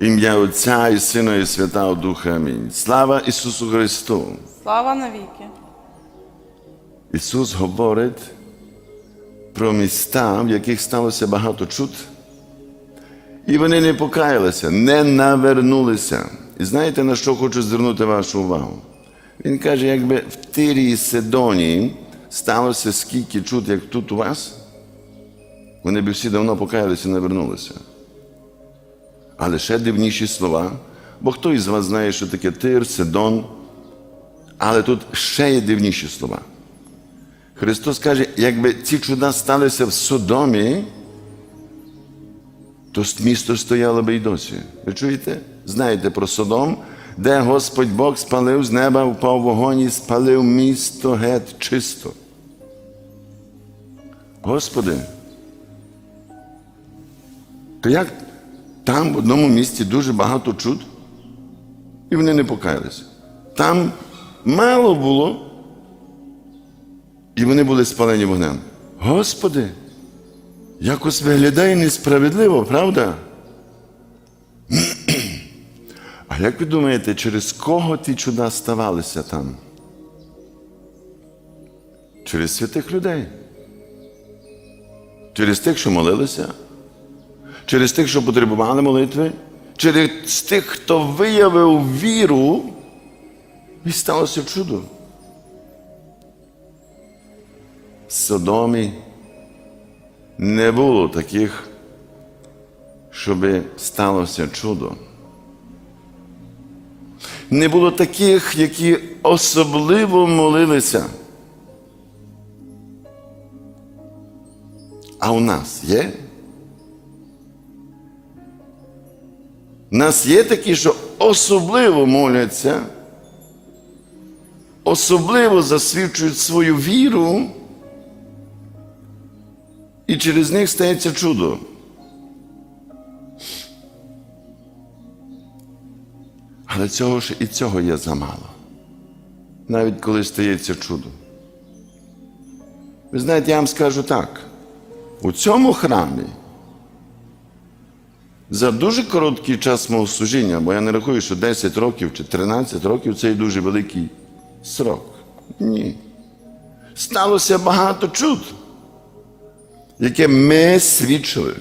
Ім'я Отця і Сина, і Святого Духа. Амінь. Слава Ісусу Христу! Слава навіки! Ісус говорить про міста, в яких сталося багато чуд, і вони не покаялися, не навернулися. І знаєте, на що хочу звернути вашу увагу? Він каже, якби в Тирі і Сидоні сталося скільки чуд, як тут у вас, вони б всі давно покаялися і навернулися. Але ще дивніші слова, бо хто із вас знає, що таке Тир, Сидон, але тут ще є дивніші слова. Христос каже, якби ці чуда сталися в Содомі, то місто стояло би й досі. Ви чуєте? Знаєте про Содом, де Господь Бог спалив з неба, впав вогонь і спалив місто геть чисто. Господи, то як там в одному місці дуже багато чуд, і вони не покаялися. Там мало було, і вони були спалені вогнем. Господи, якось виглядає несправедливо, правда? А як ви думаєте, через кого ті чуда ставалися там? Через святих людей. Через тих, що молилися, через тих, що потребували молитви, через тих, хто виявив віру, і сталося чудо. В Содомі не було таких, щоб сталося чудо. Не було таких, які особливо молилися. А у нас є? Нас є такі, що особливо моляться, особливо засвідчують свою віру, і через них стається чудо. Але цього ж і цього є замало. Навіть коли стається чудо. Ви знаєте, я вам скажу так: у цьому храмі за дуже короткий час мого служіння, бо я не рахую, що 10 років чи 13 років це дуже великий срок. Ні. Сталося багато чуд, яке ми свідчили.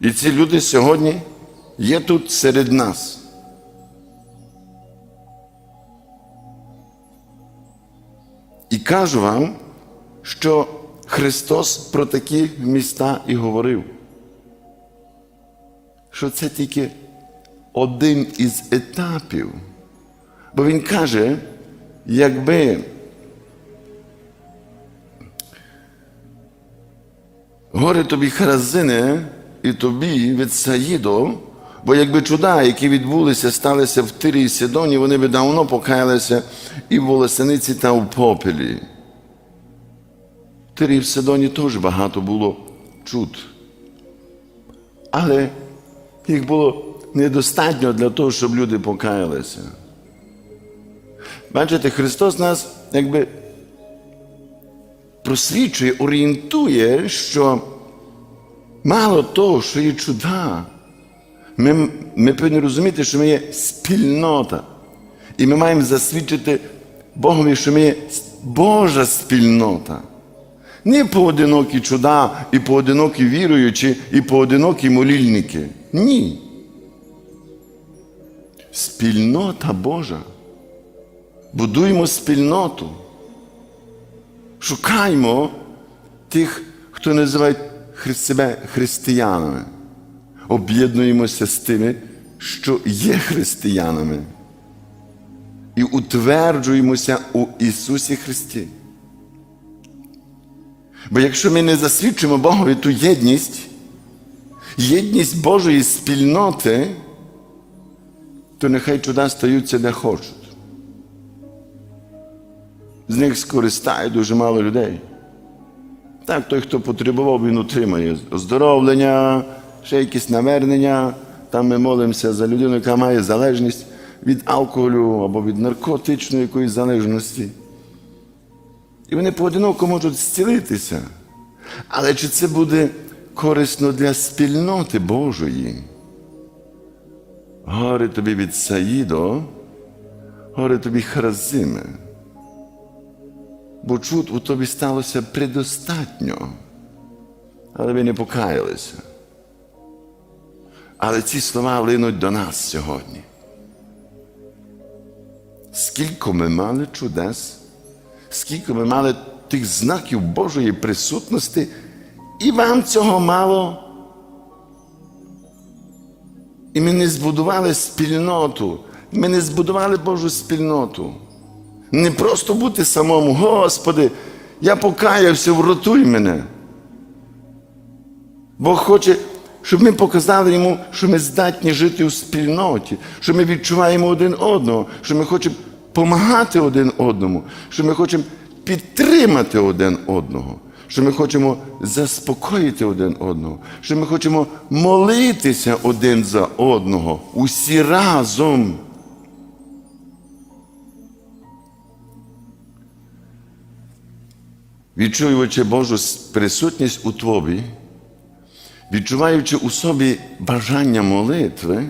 І ці люди сьогодні є тут серед нас. І кажу вам, що Христос про такі міста і говорив, що це тільки один із етапів. Бо Він каже, якби горе тобі Харазине і тобі від Саїдо, бо якби чуда, які відбулися, сталися в Тирі і Сидоні, вони би давно покаялися і в волосениці та в попелі. Тирі в Сидоні теж багато було чуд. Але їх було недостатньо для того, щоб люди покаялися. Бачите, Христос нас якби просвічує, орієнтує, що мало того, що є чуда, ми, ми повинні розуміти, що ми є спільнота. І ми маємо засвідчити Богові, що ми є Божа спільнота. Не поодинокі чуда, і поодинокі віруючі, і поодинокі молільники. Ні. Спільнота Божа. Будуємо спільноту. Шукаймо тих, хто називає себе християнами. Об'єднуємося з тими, що є християнами. І утверджуємося у Ісусі Христі. Бо якщо ми не засвідчимо Богові ту єдність, єдність Божої спільноти, то нехай чуда стаються де хочуть. З них скористає дуже мало людей. Так, той, хто потребував, він отримає оздоровлення, ще якісь навернення. Там ми молимося за людину, яка має залежність від алкоголю або від наркотичної якоїсь залежності. І вони поодиноко можуть зцілитися. Але чи це буде корисно для спільноти Божої. Горе тобі від Саїдо, горе тобі Харазиме. Бо чуд у тобі сталося предостатньо, але ви не покаялися. Але ці слова линуть до нас сьогодні. Скільки ми мали чудес, скільки ми мали тих знаків Божої присутності, і вам цього мало. І ми не збудували спільноту, ми не збудували Божу спільноту. Не просто бути самому, Господи, я покаявся, врятуй мене. Бог хоче, щоб ми показали йому, що ми здатні жити у спільноті, що ми відчуваємо один одного, що ми хочемо допомагати один одному, що ми хочемо підтримати один одного, що ми хочемо заспокоїти один одного, що ми хочемо молитися один за одного, усі разом. Відчуючи Божу присутність у тобі, відчуваючи у собі бажання молитви,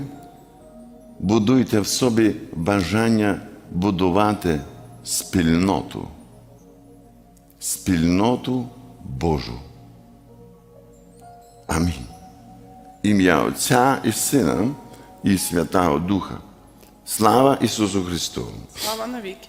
будуйте в собі бажання будувати спільноту, спільноту Божу. Амінь. Ім'я Отця і Сина і Святого Духа. Слава Ісусу Христу! Слава навіки.